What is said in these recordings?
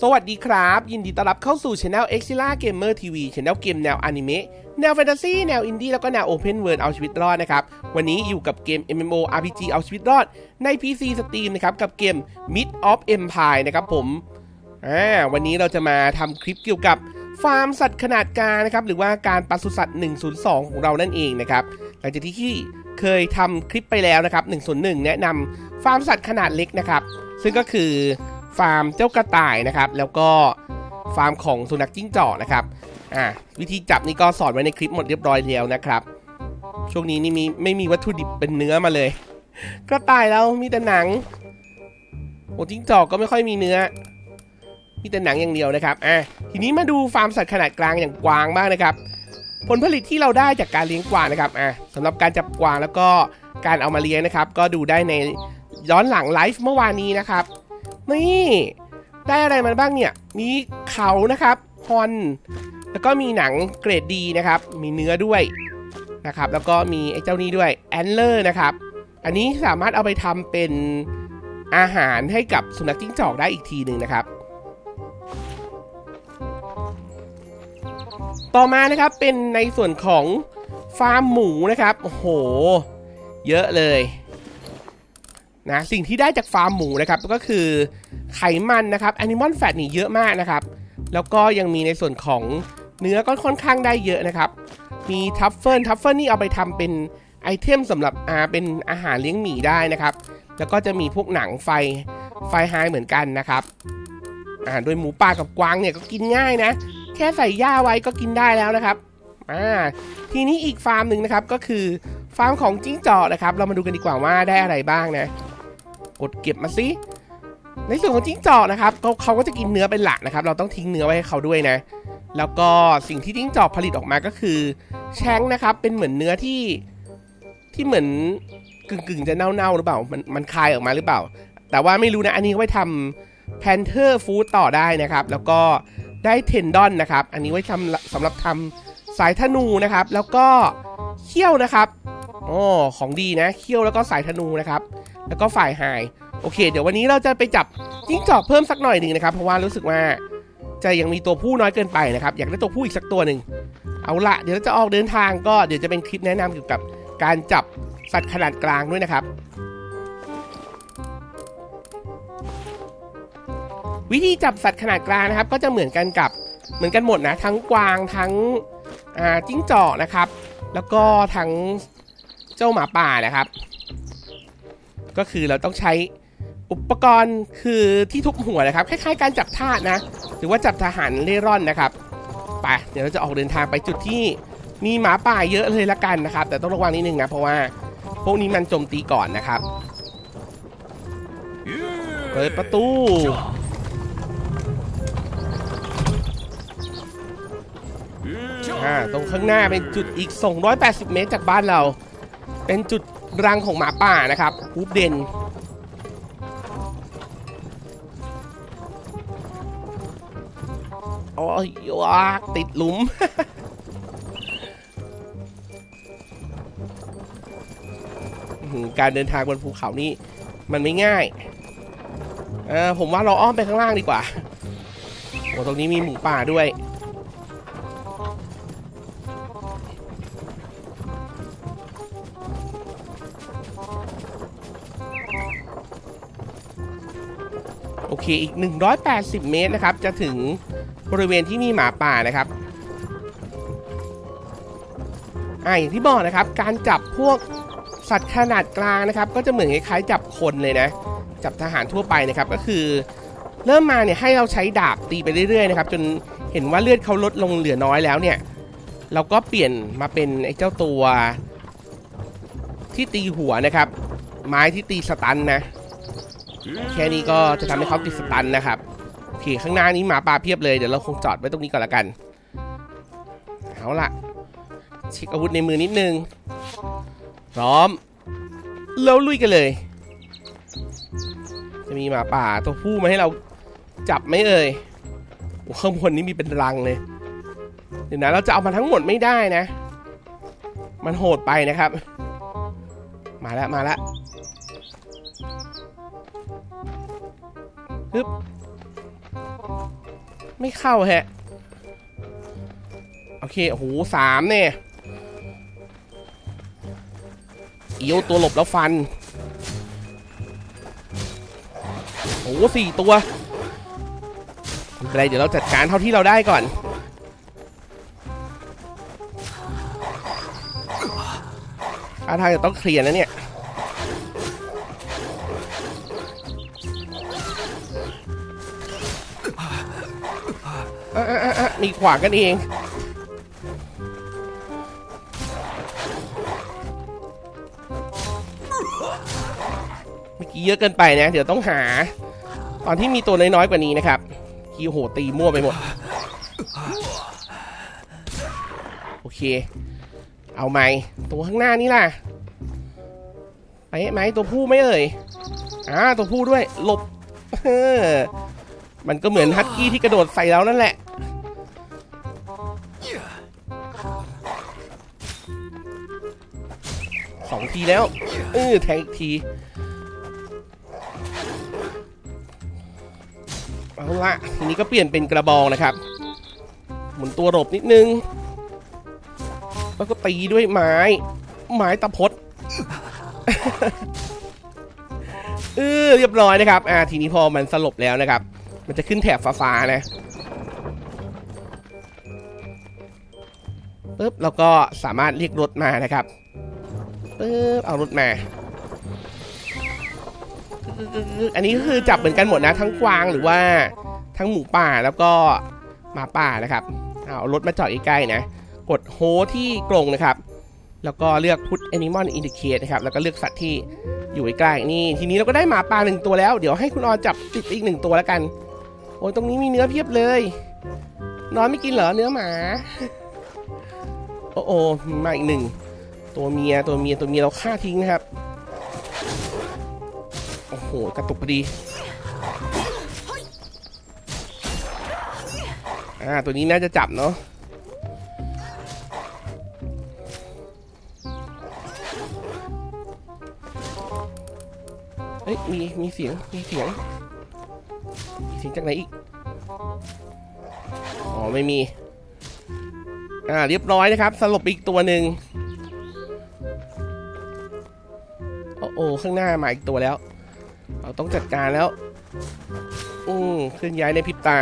สวัสดีครับ ยินดีต้อนรับเข้าสู่ช anel e x i l a Gamer TV ช anel เกมแนวอนิเมะแนวแฟนตาซีแนวอินดี้แล้วก็แนว Open World เอาชีวิตรอดนะครับ วันนี้อยู่กับเกม MMO RPG เอาชีวิตรอด ใน PC Steam นะครับ กับเกม Mid of Empire นะครับผมอ่าวันนี้เราจะมาทำคลิปเกี่ยวกับฟาร์มสัตว์ขนาดกลางนะครับ หรือว่าการปศุสัตว์ 102 ของเรานั่นเองนะครับ หลังจากที่เคยทำคลิปไปแล้วนะครับ101 แนะนำฟาร์มสัตว์ขนาดเล็กนะครับ ซึ่งก็คือ ฟาร์มเจ้ากระต่ายนะครับ แล้วก็ฟาร์มของสุนัขจิ้งจอกนะครับอ่าวิธีจับนี่ก็สอนไว้ในคลิปหมดเรียบร้อยแล้วนะครับ ช่วงนี้นี่มีไม่มีวัตถุดิบเป็นเนื้อมาเลย กระต่ายเรามีแต่หนังโอ้จิ้งจอกก็ไม่ค่อยมีเนื้อ มีแต่หนังอย่างเดียวนะครับอะทีนี้มาดูฟาร์มสัตว์ขนาดกลางอย่างกวางบ้างนะครับ ผลผลิตที่เราได้จากการเลี้ยงกวางนะครับอะสำหรับการจับกวางแล้วก็การเอามาเลี้ยงนะครับ ก็ดูได้ในย้อนหลังไลฟ์เมื่อวานนี้นะครับ นี่ ได้อะไรมาบ้างเนี่ย มีเขานะครับฮอน แล้วก็มีหนังเกรดดีนะครับ มีเนื้อด้วยนะครับ แล้วก็มีไอ้เจ้านี้ด้วยแอนเลอร์นะครับ อันนี้สามารถเอาไปทำเป็นอาหารให้กับสุนัขจิ้งจอกได้อีกทีหนึ่งนะครับ ต่อมานะครับเป็นในส่วนของฟาร์มหมูนะครับ โอ้โห เยอะเลย นะสิ่งที่ได้จากฟาร์มหมูนะครับก็คือไขมันนะครับแอนิมอลแฟตนี่เยอะมากนะครับ แล้วก็ยังมีในส่วนของเนื้อก็ค่อนข้างได้เยอะนะครับ มีทัฟเฟิลทัฟเฟิลนี่เอาไปทำเป็นไอเทมสำหรับอาเป็นอาหารเลี้ยงหมีได้นะครับ แล้วก็จะมีพวกหนังไฟไฟไฮเหมือนกันนะครับอ่าโดยหมูป่ากับกวางเนี่ยก็กินง่ายนะ แค่ใส่หญ้าไว้ก็กินได้แล้วนะครับอ่าทีนี้อีกฟาร์มหนึ่งนะครับก็คือฟาร์มของจิ้งจอกนะครับ เรามาดูกันดีกว่าว่าได้อะไรบ้างนะ กดเก็บมาสิในส่วนของจิ้งจอกนะครับเขาเขาก็จะกินเนื้อเป็นหลักนะครับ เราต้องทิ้งเนื้อไว้ให้เขาด้วยนะ แล้วก็สิ่งที่จิ้งจอกผลิตออกมาก็คือแชงนะครับ เป็นเหมือนเนื้อที่ที่เหมือนกึ่งกึ่งจะเน่าๆหรือเปล่า มันมันคายออกมาหรือเปล่า แต่ว่าไม่รู้นะ อันนี้ไว้ทำแพนเทอร์ฟู้ดต่อได้นะครับ แล้วก็ได้เทนดอนนะครับ อันนี้ไว้ทำสำหรับทำสายธนูนะครับ แล้วก็เขี้ยวนะครับอ๋อของดีนะ เขี้ยวแล้วก็สายธนูนะครับ แล้วก็ฝ่ายไฮโอเค เดี๋ยววันนี้เราจะไปจับจิ้งจอกเพิ่มสักหน่อยหนึ่งนะครับ เพราะว่ารู้สึกว่าจะยังมีตัวผู้น้อยเกินไปนะครับ อยากได้ตัวผู้อีกสักตัวหนึ่งเอาละเดี๋ยวเราจะออกเดินทางก็เดี๋ยวจะเป็นคลิปแนะนำเกี่ยวกับการจับสัตว์ขนาดกลางด้วยนะครับ วิธีจับสัตว์ขนาดกลางนะครับ ก็จะเหมือนกันกับเหมือนกันหมดนะ ทั้งกวางทั้งจิ้งจอกนะครับ แล้วก็ทั้งเจ้าหมาป่านะครับ ก็คือเราต้องใช้อุปกรณ์คือที่ทุบหัวนะครับ คล้ายๆ การจับทาสนะ หรือว่าจับทหารเล่ร่อนนะครับ ไป เดี๋ยวเราจะออกเดินทางไปจุดที่มีหมาป่าเยอะเลยละกันนะครับ แต่ต้องระวังนิดนึงนะ เพราะว่าพวกนี้มันโจมตีก่อนนะครับ เปิดประตู อ่า ตรงข้างหน้าเป็นจุดอีก 280 เมตรจากบ้านเรา เป็นจุด รังของหมาป่านะครับฮูปเดนโอ้ยว้ากติดหลุม การเดินทางบนภูเขานี่ มันไม่ง่าย เออผมว่าเราอ้อมไปข้างล่างดีกว่าโอ้ตรงนี้มีหมูป่าด้วย อีก 180 เมตรนะครับ จะถึงบริเวณที่มีหมาป่านะครับอ่าอย่างที่บอกนะครับ การจับพวกสัตว์ขนาดกลางนะครับ ก็จะเหมือนคล้ายๆจับคนเลยนะ จับทหารทั่วไปนะครับ ก็คือ เริ่มมาเนี่ยให้เราใช้ดาบตีไปเรื่อยๆนะครับ จนเห็นว่าเลือดเขาลดลงเหลือน้อยแล้วเนี่ย เราก็เปลี่ยนมาเป็นไอ้เจ้าตัวที่ตีหัวนะครับ ไม้ที่ตีสตันนะ แค่นี้ก็จะทำให้เขาติดสตันนะครับโอเคข้างหน้านี้หมาป่าเพียบเลยเดี๋ยวเราคงจอดไว้ตรงนี้ก่อนละกันเอาละเช็คอาวุธในมือนิดนึง พร้อมแล้วลุยกันเลย จะมีหมาป่าตัวผู้มาให้เราจับไหมเอ่ยโอ้ข้างบนนี้มีเป็นรังเลยเดี๋ยวนะเราจะเอามาทั้งหมดไม่ได้นะ มันโหดไปนะครับ มาแล้วมาแล้ว ฮึบไม่เข้าฮะ โอเคโอ้โหสามเนี่ยเอียวตัวหลบแล้วฟัน โอ้โหสี่ตัวไม่เป็นไรเดี๋ยวเราจัดการเท่าที่เราได้ก่อนท่าทางจะต้องเคลียร์นะเนี่ย อะอะอะอะมีขวางกันเอง เมื่อกี้เยอะเกินไปนะ เดี๋ยวต้องหา ตอนที่มีตัวน้อยๆกว่านี้นะครับกี้โหตีมั่วไปหมด โอเค เอาไหมตัวข้างหน้านี่ล่ะ ไปไหมตัวผู้ไหม่เอ่ยอ่าตัวผู้ด้วยหลบเออมันก็เหมือนฮัตกี้ที่กระโดดใส่เรานั่นแหละีแล้วเออแทงอีกที เอาละทีนี้ก็เปลี่ยนเป็นกระบองนะครับ หมุนตัวหลบนิดนึง แล้วก็ตีด้วยไม้ ไม้ตะพดเออเรียบร้อยนะครับ อ่า ทีนี้พอมันสลบแล้วนะครับ มันจะขึ้นแถบฟ้าๆนะปึ๊บเราก็สามารถเรียกรถมานะครับ เอารถมา อันนี้ก็คือจับเหมือนกันหมดนะ ทั้งกวางหรือว่าทั้งหมูป่าแล้วก็หมาป่านะครับ เอารถมาจอดใกล้ๆนะ กดโฮที่กรงนะครับ แล้วก็เลือก put animal indicate นะครับ แล้วก็เลือกสัตว์ที่อยู่ใกล้ๆนี่ ทีนี้เราก็ได้หมาป่าหนึ่งตัวแล้ว เดี๋ยวให้คุณออจับติดอีกหนึ่งตัวแล้วกัน โอ้ยตรงนี้มีเนื้อเพียบเลยนอนไม่กินเหรอเนื้อหมา โอ้โอ้มาอีกหนึ่ง ตัวเมียตัวเมียตัวเมียเราฆ่าทิ้งนะครับ โอ้โหกระตุกพอดี อ่า ตัวนี้น่าจะจับเนาะเฮ้ย มี มีเสียง มีเสียง มีเสียงจากไหนอีก อ๋อ ไม่มี อ่า เรียบร้อยนะครับ สลบอีกตัวหนึ่ง โอ้ข้างหน้ามาอีกตัวแล้ว เราต้องจัดการแล้ว อืมเคลื่อนย้ายในพริบตา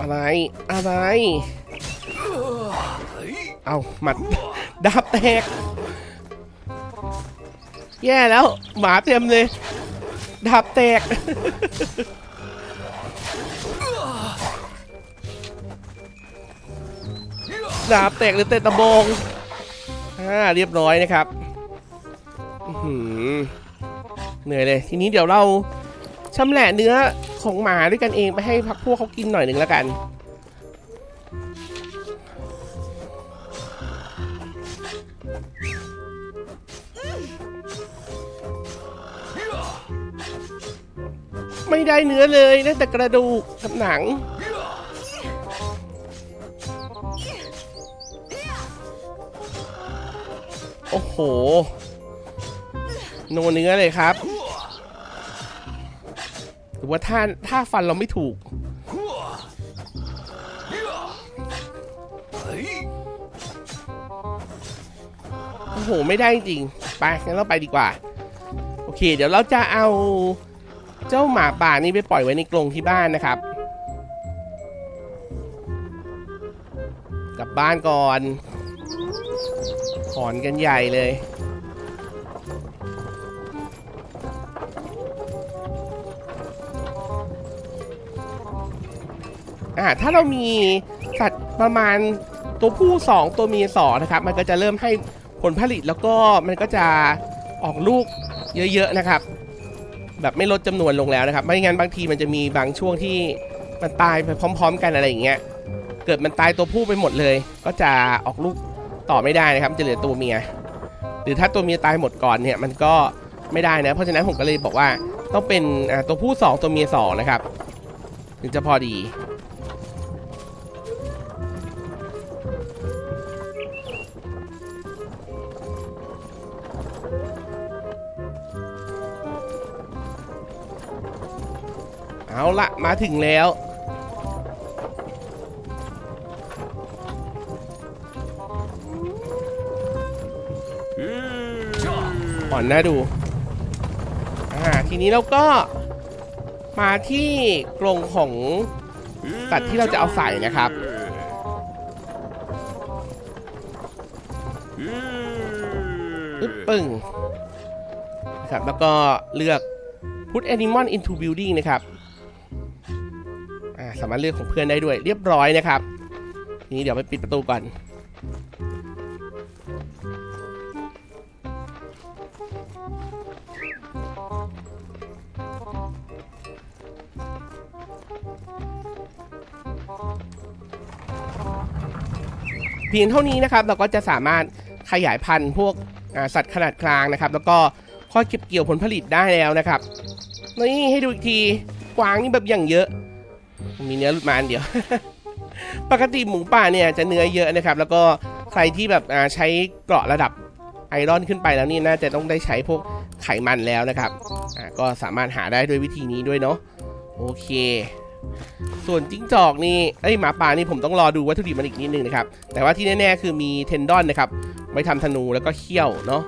อะไรอะไร เอาหมัดดาบแตก แย่แล้ว หมาเต็มเลย ดาบแตกดาบแตกหรือเตะตะบองอ่าเรียบร้อยนะครับ เหนื่อยเลย ทีนี้เดี๋ยวเราชำแหละเนื้อของหมาด้วยกันเองไปให้พักพวกเขากินหน่อยหนึ่งแล้วกัน ไม่ได้เนื้อเลยได้แต่กระดูกกับหนังโอ้โห โนเนื้อเลยครับ หรือว่าท่าท่าฟันเราไม่ถูก โอ้โห ไม่ได้จริง ไปงั้นเราไปดีกว่า โอเค เดี๋ยวเราจะเอาเจ้าหมาป่านี้ไปปล่อยไว้ในกรงที่บ้านนะครับ กลับบ้านก่อนถอนกันใหญ่เลย อ่าถ้าเรามีสัตว์ประมาณตัวผู้ 2 ตัวเมีย2นะครับ มันก็จะเริ่มให้ผลผลิตแล้วก็มันก็จะออกลูกเยอะๆนะครับ แบบไม่ลดจำนวนลงแล้วนะครับ ไม่งั้นบางทีมันจะมีบางช่วงที่มันตายไปพร้อม ๆ กันอะไรอย่างเงี้ยเกิดมันตายตัวผู้ไปหมดเลย ก็จะออกลูกต่อไม่ได้นะครับจะเหลือตัวเมีย หรือถ้าตัวเมียตายหมดก่อนเนี่ยมันก็ไม่ได้นะเพราะฉะนั้นผมก็เลยบอกว่าต้องเป็นตัวผู้ 2 ตัวเมีย2นะครับถึงจะพอดี เอาละมาถึงแล้ว อ่อนน่าดู อ่า ทีนี้เราก็มาที่กรงของสัตว์ที่เราจะเอาใส่นะครับ อึ๊บปึ้งครับแล้วก็เลือก put animal into building นะครับสามารถเลือกของเพื่อนได้ด้วยเรียบร้อยนะครับนี้เดี๋ยวไปปิดประตูก่อนเพียงเท่านี้นะครับเราก็จะสามารถขยายพันธุ์พวก สัตว์ขนาดกลางนะครับ แล้วก็ค่อยเก็บเกี่ยวผลผลิตได้แล้วนะครับนี่ให้ดูอีกทีกวางนี่แบบอย่างเยอะ มีเนื้อหลุดมาอันเดียว ปกติหมูป่าเนี่ยจะเนื้อเยอะนะครับ แล้วก็ใครที่แบบใช้เกราะระดับไอรอนขึ้นไปแล้วนี่น่าจะต้องได้ใช้พวกไขมันแล้วนะครับก็สามารถหาได้ด้วยวิธีนี้ด้วยเนาะโอเค ส่วนจิ้งจอกนี่เอ้ยหมาป่านี่ผมต้องรอดูวัตถุดิบมันอีกนิดนึงนะครับ แต่ว่าที่แน่ๆคือมีเทนดอนนะครับ ไว้ทำธนูแล้วก็เขี้ยวเนาะ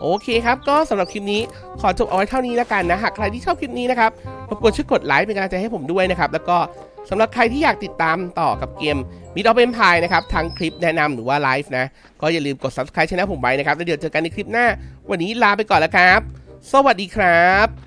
โอเคครับ ก็สำหรับคลิปนี้ขอจบเอาไว้เท่านี้แล้วกันนะหากใครที่ชอบคลิปนี้นะครับรบกวนช่วยกดไลค์เป็นกำลังใจให้ผมด้วยนะครับ แล้วก็สำหรับใครที่อยากติดตามต่อกับเกม Mid of Empire นะครับทั้งคลิปแนะนำหรือว่าไลฟ์นะ ก็อย่าลืมกด subscribe ช่องผมไว้นะครับ แล้วเดี๋ยวเจอกันในคลิปหน้า วันนี้ลาไปก่อนแล้วครับ สวัสดีครับ